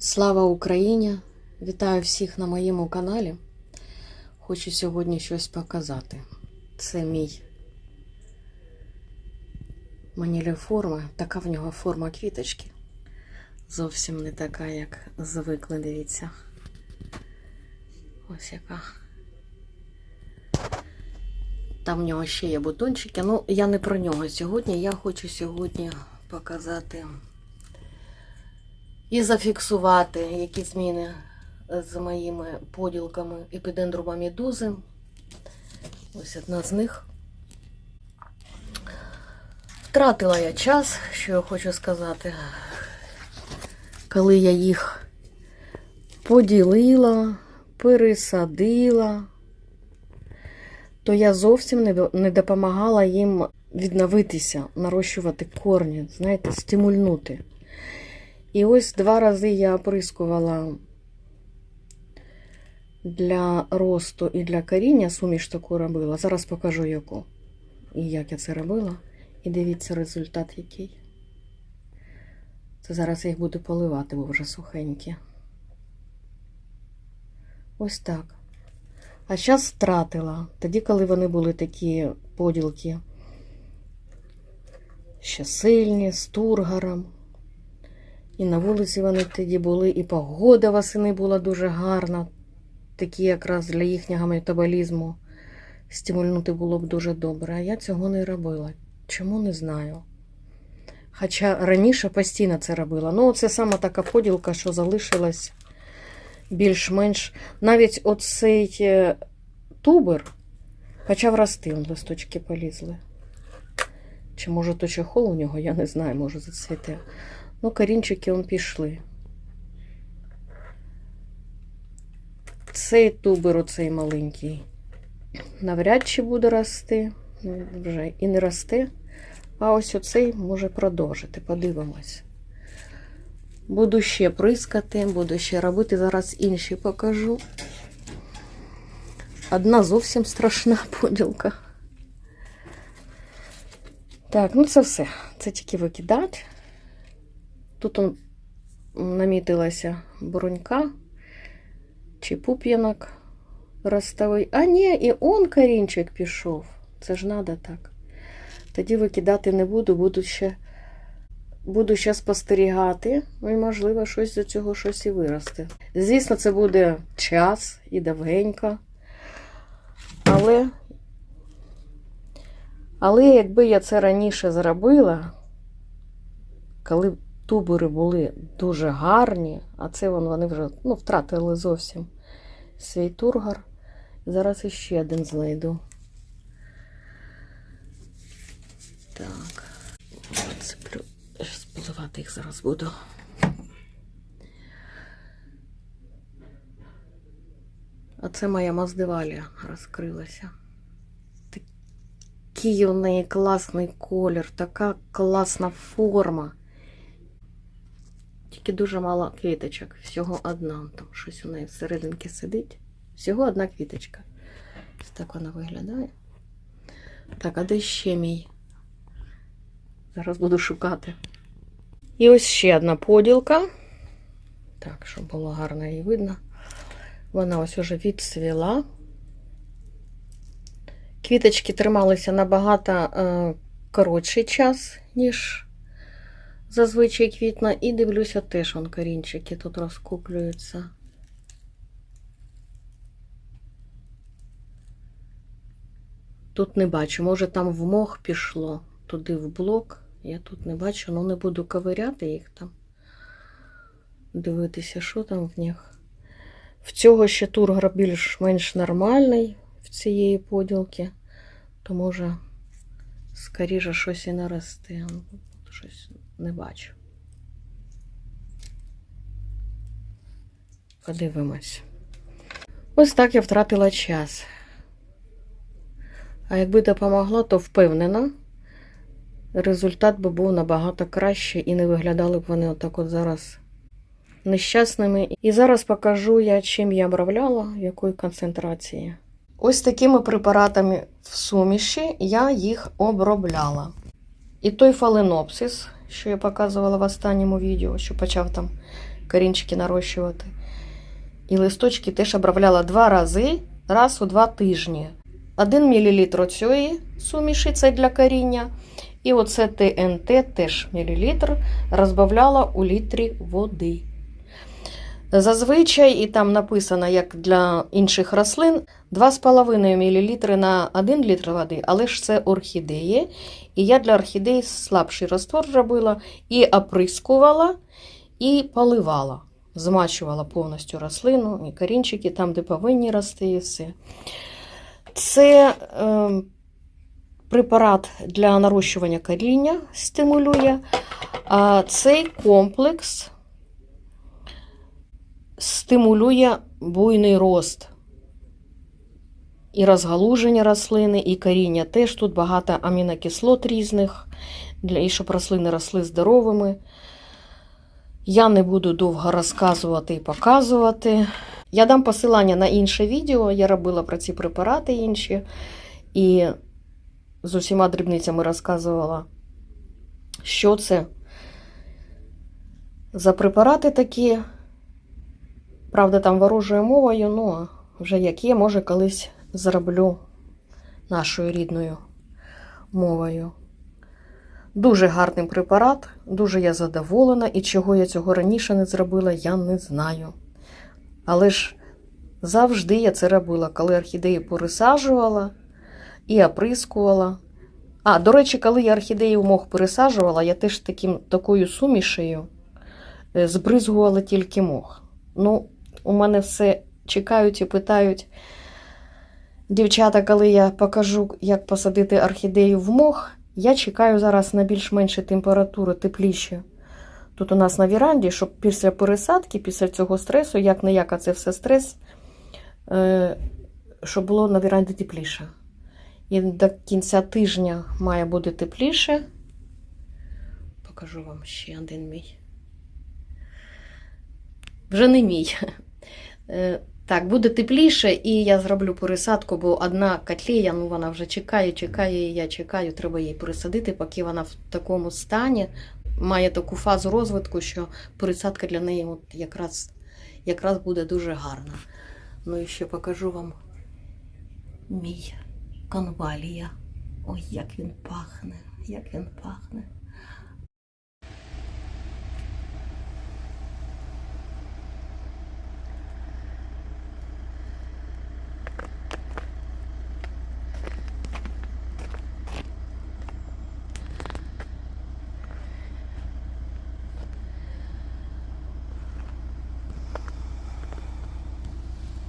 Слава Україні! Вітаю всіх на моєму каналі. Хочу сьогодні щось показати. Це мій манілеформа. Така в нього форма квіточки. Зовсім не така, як звикли, дивіться. Ось яка. Там в нього ще є бутончики. Ну, я не про нього сьогодні. Я хочу сьогодні показати і зафіксувати які зміни з моїми поділками епідендрuma медузи. Ось одна з них. Втратила я час, що я хочу сказати, коли я їх поділила, пересадила, то я зовсім не допомагала їм відновитися, нарощувати корні, знаєте, стимульнути. І ось два рази я оприскувала для росту і для коріння суміш таку робила. Зараз покажу яку. І як я це робила. І дивіться результат який. Це зараз я їх буду поливати, бо вже сухенькі. Ось так. А зараз втратила. Тоді, коли вони були такі поділки ще сильні, з тургаром. І на вулиці вони тоді були, і погода восени була дуже гарна. Такі якраз для їхнього метаболізму стимульнути було б дуже добре. А я цього не робила. Чому не знаю. Хоча раніше постійно це робила. Ну, це саме така поділка, що залишилась більш-менш. Навіть оцей е, тубер почав рости, он листочки полізли. Чи може то чехол у нього, я не знаю, може зацвіте. Ну, корінчики он пішли. Цей тубер, оцей маленький, навряд чи буде рости. Ну, Вже і не росте. А ось оцей може продовжити. Подивимось. Буду ще прискати, буду ще робити. Зараз інші покажу. Одна зовсім страшна поділка. Так, ну це все. Це тільки викидати. Тут он намітилася брунька чи пуп'янок ростовий. А ні, і он корінчик пішов. Це ж надо так. Тоді викидати не буду, буду ще, буду ще спостерігати, ну і, можливо, щось з цього щось і виросте. Звісно, це буде час і довгенько. Але, але якби я це раніше зробила, коли тубери були дуже гарні, а це вон вони вже ну, втратили зовсім свій тургор. Зараз іще один знайду. Так, цеплю. Спливати їх зараз буду. А це моя маздивалія розкрилася. Такий у неї класний колір, така класна форма. Тільки дуже мало квіточок. Всього одна. Там щось у неї всерединки сидить. Всього одна квіточка. Ось так вона виглядає. Так, а де ще мій? Зараз буду шукати. І ось ще одна поділка. Так, щоб було гарно її видно. Вона ось уже відцвіла. Квіточки трималися набагато е, коротший час, ніж зазвичай квітна. І дивлюся, теж он корінчики тут розкуплюються. Тут не бачу, може там в мох пішло, туди в блок. Я тут не бачу, ну не буду ковиряти їх там. Дивитися, що там в них. В цього ще тургор більш-менш нормальний в цієї поділки, то може скоріше щось і наросте. Щось не бачу. Подивимось. Ось так я втратила час. А якби допомогла, то впевнена, результат би був набагато краще і не виглядали б вони отак от зараз нещасними. І зараз покажу я, чим я обробляла, якої концентрації. Ось такими препаратами в суміші я їх обробляла. І той фаленопсис, що я показувала в останньому відео, що почав там корінчики нарощувати. І листочки теж обробляла два рази, раз у два тижні. 1 мл цієї суміші це для коріння. І оце ТНТ теж мілілітр розбавляла у літрі води. Зазвичай, і там написано, як для інших рослин, 2,5 мл на 1 літр води, але ж це орхідеї. І я для орхідей слабший раствор робила і оприскувала, і поливала. Змачувала повністю рослину, і корінчики там, де повинні рости, і все. Це е, препарат для нарощування коріння стимулює. А цей комплекс стимулює буйний рост. І розгалуження рослини, і коріння. Теж тут багато амінокислот різних, для, і щоб рослини росли здоровими. Я не буду довго розказувати і показувати. Я дам посилання на інше відео. Я робила про ці препарати інші. І з усіма дрібницями розказувала, що це за препарати такі. Правда, там ворожою мовою, ну, вже як є, може, колись зроблю нашою рідною мовою. Дуже гарний препарат, дуже я задоволена, і чого я цього раніше не зробила, я не знаю. Але ж завжди я це робила, коли орхідеї пересаджувала і оприскувала. А, до речі, коли я орхідеї в мох пересаджувала, я теж таким, такою сумішею е, збризгувала тільки мох. Ну, у мене все чекають і питають дівчата, коли я покажу, як посадити орхідею в мох, я чекаю зараз на більш-менші температури тепліші. Тут у нас на віранді, щоб після пересадки, після цього стресу, як не як, а це все стрес, е, щоб було на віранді тепліше. І до кінця тижня має бути тепліше. Покажу вам ще один мій. Вже не мій. Е, Так, буде тепліше, і я зроблю пересадку, бо одна котлея, ну вона вже чекає, чекає, і я чекаю, треба її пересадити, поки вона в такому стані. Має таку фазу розвитку, що пересадка для неї от якраз, якраз буде дуже гарна. Ну і ще покажу вам мій конвалія. Ой, як він пахне, як він пахне.